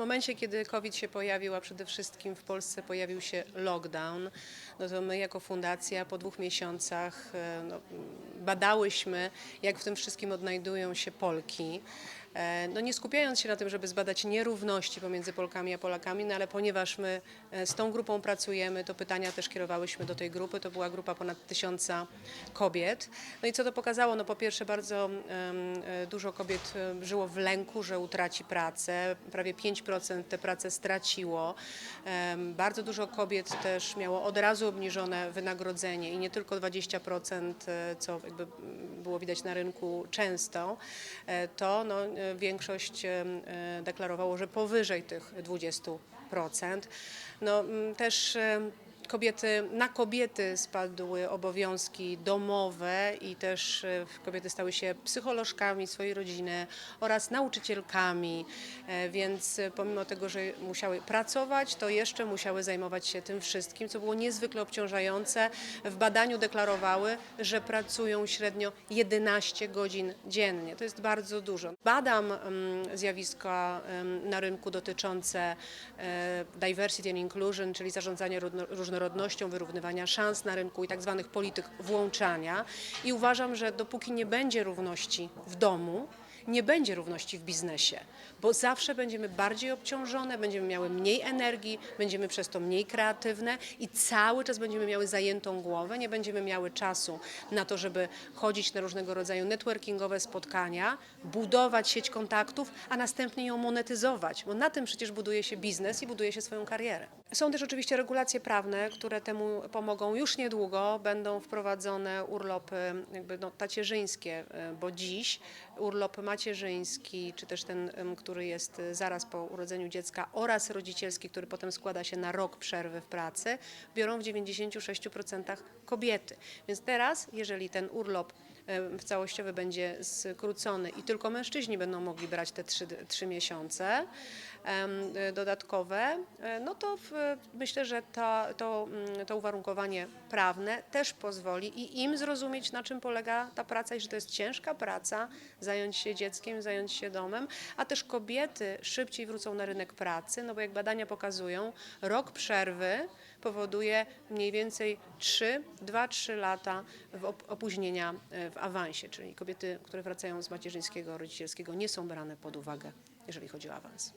momencie, kiedy COVID się pojawił, a przede wszystkim w Polsce pojawił się lockdown, no to my jako fundacja po dwóch miesiącach e, no, badałyśmy, jak w tym wszystkim odnajdują się Polki. E, No nie skupiając się na tym, żeby zbadać nierówności pomiędzy Polkami a Polakami, no ale ponieważ my e, z tą grupą pracujemy, to pytania też kierowałyśmy do tej grupy. To była grupa ponad tysiąca kobiet. No i co to pokazało? No po pierwsze bardzo e, dużo kobiet żyło w lęku, że utraci pracę. Prawie 5% tę pracę straciło. Bardzo dużo kobiet też miało od razu obniżone wynagrodzenie i nie tylko 20%, e, co jakby było widać na rynku często, e, to no, e, większość e, deklarowało, że powyżej tych 20%. No, też Kobiety, na kobiety spadły obowiązki domowe i też e, kobiety stały się psycholożkami swojej rodziny oraz nauczycielkami, e, więc e, pomimo tego, że musiały pracować, to jeszcze musiały zajmować się tym wszystkim, co było niezwykle obciążające. W badaniu deklarowały, że pracują średnio 11 godzin dziennie. To jest bardzo dużo. Badam mm, zjawiska em, na rynku dotyczące diversity and inclusion, czyli zarządzania różno- różnorodnością, wyrównywania szans na rynku i tak zwanych polityk włączania. I uważam, że dopóki nie będzie równości w domu, nie będzie równości w biznesie, bo zawsze będziemy bardziej obciążone, będziemy miały mniej energii, będziemy przez to mniej kreatywne i cały czas będziemy miały zajętą głowę, nie będziemy miały czasu na to, żeby chodzić na różnego rodzaju networkingowe spotkania, budować sieć kontaktów, a następnie ją monetyzować, bo na tym przecież buduje się biznes i buduje się swoją karierę. Są też oczywiście regulacje prawne, które temu pomogą. Już niedługo będą wprowadzone urlopy jakby no, tacierzyńskie, y, bo dziś urlop macierzyński, czy też ten, który jest y, zaraz po urodzeniu dziecka oraz rodzicielski, który potem składa się na rok przerwy w pracy, biorą w 96% kobiety. Więc teraz, jeżeli ten urlop całościowy będzie skrócony i tylko mężczyźni będą mogli brać te trzy, trzy miesiące dodatkowe, e, no to w, myślę, że to, to, mm, to uwarunkowanie prawne też pozwoli i im zrozumieć, na czym polega ta praca i że to jest ciężka praca, zająć się dzieckiem, zająć się domem, a też kobiety szybciej wrócą na rynek pracy, no bo jak badania pokazują, rok przerwy powoduje mniej więcej 3, 2-3 lata opóźnienia e, w awansie, czyli kobiety, które wracają z macierzyńskiego, rodzicielskiego nie są brane pod uwagę, jeżeli chodzi o awans.